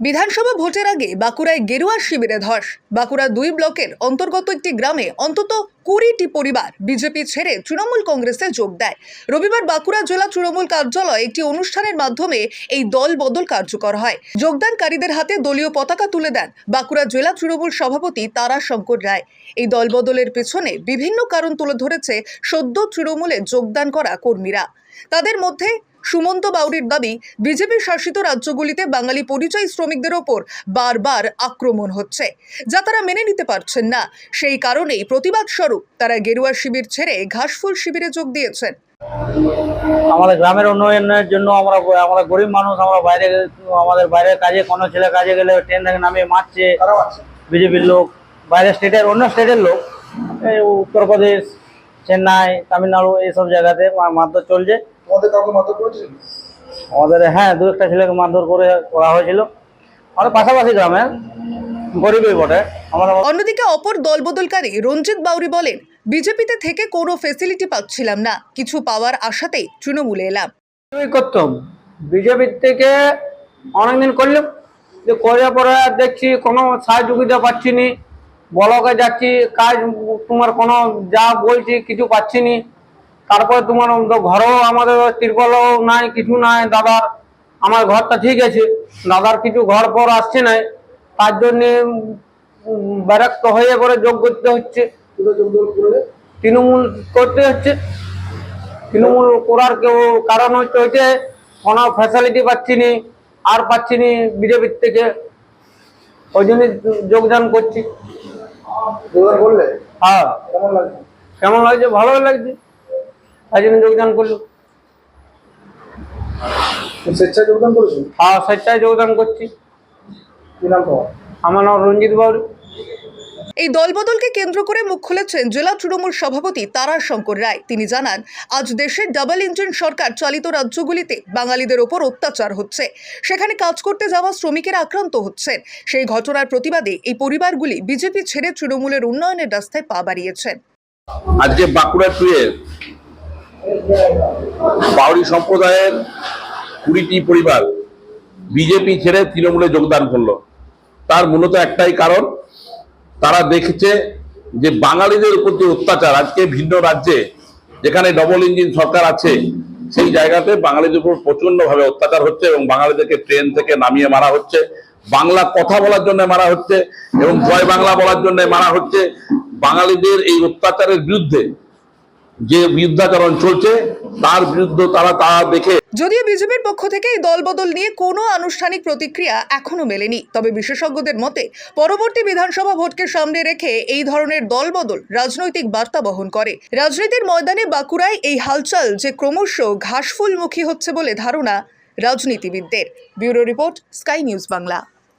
বিধানসভা ভোটের আগে বাঁকুড়ায় গেরুয়া শিবিরে ধস। বাঁকুড়া দুই ব্লকের অন্তর্গত একটি গ্রামে অন্তত কুড়িটি পরিবার বিজেপি ছেড়ে তৃণমূল কংগ্রেসে যোগ দেয়। রবিবার বাঁকুড়া জেলা তৃণমূল কার্যালয়ে একটি অনুষ্ঠানের মাধ্যমে এই দল বদল কার্যকর হয়। যোগদানকারীদের হাতে দলীয় পতাকা তুলে দেন বাঁকুড়া জেলা তৃণমূল সভাপতি তারা শঙ্কর রায়। এই দল বদলের পেছনে বিভিন্ন কারণ তুলে ধরেছে সদ্য তৃণমূলে যোগদান করা কর্মীরা। তাদের মধ্যে সুমন্ত বাউরির দাবি বিজেপি শাসিত রাজ্যগুলিতে বাঙালি পরিযায়ী শ্রমিকদের ওপর বারবার আক্রমণ হচ্ছে। যা তারা মেনে নিতে পারছেন না। সেই কারণেই প্রতিবাদ স্বরূপ তারা গেরুয়া শিবির ছেড়ে ঘাসফুল শিবিরে যোগ দিয়েছেন। আমাদের গ্রামের উন্নয়নের জন্য আমরা আমরা গরিব মানুষ আমরা বাইরে আমাদের বাইরের কাজে কোনো ছেলে কাজে গেলে ট্রেন থেকে নামিয়ে মারছে। বিজেপির লোক বাইরের স্টেটের অন্য স্টেটের লোক উত্তরপ্রদেশ চেন্নাই তামিলনাড়ু এইসব জায়গাতে মারধর চলছে। তোমাদের কাউকে মারধর করেছিল? আমাদের হ্যাঁ দু একটা ছেলেকে মারধর করে করা হয়েছিল। আমাদের পাশাপাশি গ্রামে গরিবই বটে। আমরা অন্যদিকে অপর দলবদলকারী রঞ্জিত বাউরি বলেন বিজেপিতে থেকে কোনো ফেসিলিটি পাচ্ছিলাম না। কিছু পাওয়ার আশাতেই তৃণমূলে এলাম। বিজেপি করতাম। বিজেপির থেকে অনেকদিন করলাম। যে করে পরে দেখছি কোনো সহযোগিতা পাচ্ছি নি। ব্লকে যাচ্ছি কাজ তোমার কোনো যা বলছি কিছু পাচ্ছি নি। তারপরে তোমার ঘরও আমাদের তিরপলও নাই কিছু নাই দাদার আমার ঘরটা ঠিক আছে। দাদার কিছু ঘর পর আসছে নাই তার জন্যে উম, হয়ে পরে যোগ করতে হচ্ছে। তৃণমূল করতে হচ্ছে। তৃণমূল করার কেউ কারণ হচ্ছে হচ্ছে কোনো ফ্যাসিলিটি পাচ্ছি নি আর পাচ্ছি নি বিজেপির থেকে। ওই জন্য যোগদান করছি। যোগদান করলে হ্যাঁ। কেমন লাগছে? কেমন লাগছে? ভালো লাগছে। তাই জন্য যোগদান করল। স্বেচ্ছায় যোগদান করেছ? হ্যাঁ স্বেচ্ছায় যোগদান করছি। কি নাম তোমার? আমার নাম রঞ্জিত বাবু এই দলবদলকে কেন্দ্র করে মুখ খুলেছেন জেলা তৃণমূল সভাপতি তারা শঙ্কর রায়। তিনি জানান, আজ দেশের ডাবল ইঞ্জিন সরকার চালিত রাজ্যগুলিতে বাঙালিদের ওপর অত্যাচার হচ্ছে। সেখানে কাজ করতে যাওয়া শ্রমিকেরা আক্রান্ত হচ্ছেন। সেই ঘটনার প্রতিবাদে এই পরিবারগুলি বিজেপি ছেড়ে তৃণমূলের উন্নয়নের রাস্তায় পা বাড়িয়েছেন আজকে বাঁকুড়া টুয়ে বাউরি সম্প্রদায়ের কুড়িটি পরিবার বিজেপি ছেড়ে তৃণমূলে যোগদান করল, তার মূলত একটাই কারণ তারা দেখছে যে বাঙালিদের উপর যে অত্যাচার, আজকে ভিন্ন রাজ্যে যেখানে ডবল ইঞ্জিন সরকার আছে, সেই জায়গাতে বাঙালিদের উপর প্রচণ্ড ভাবে অত্যাচার হচ্ছে এবং বাঙালিদেরকে ট্রেন থেকে নামিয়ে মারা হচ্ছে। বাংলা কথা বলার জন্য মারা হচ্ছে এবং জয় বাংলা বলার জন্য মারা হচ্ছে। বাঙালিদের এই অত্যাচারের বিরুদ্ধে যে বিরুদ্ধাচরণ চলছে, তার বিরুদ্ধে তারা তা দেখে যদিও বিজেপির পক্ষ থেকে এই দলবদল নিয়ে কোনো আনুষ্ঠানিক প্রতিক্রিয়া এখনও মেলেনি, তবে বিশেষজ্ঞদের মতে পরবর্তী বিধানসভা ভোটকে সামনে রেখে এই ধরনের দলবদল রাজনৈতিক বার্তা বহন করে। রাজনীতির ময়দানে বাঁকুড়ায় এই হালচাল যে ক্রমশ ঘাসফুলমুখী হচ্ছে বলে ধারণা রাজনীতিবিদদের। Bureau report, sky news Bangla.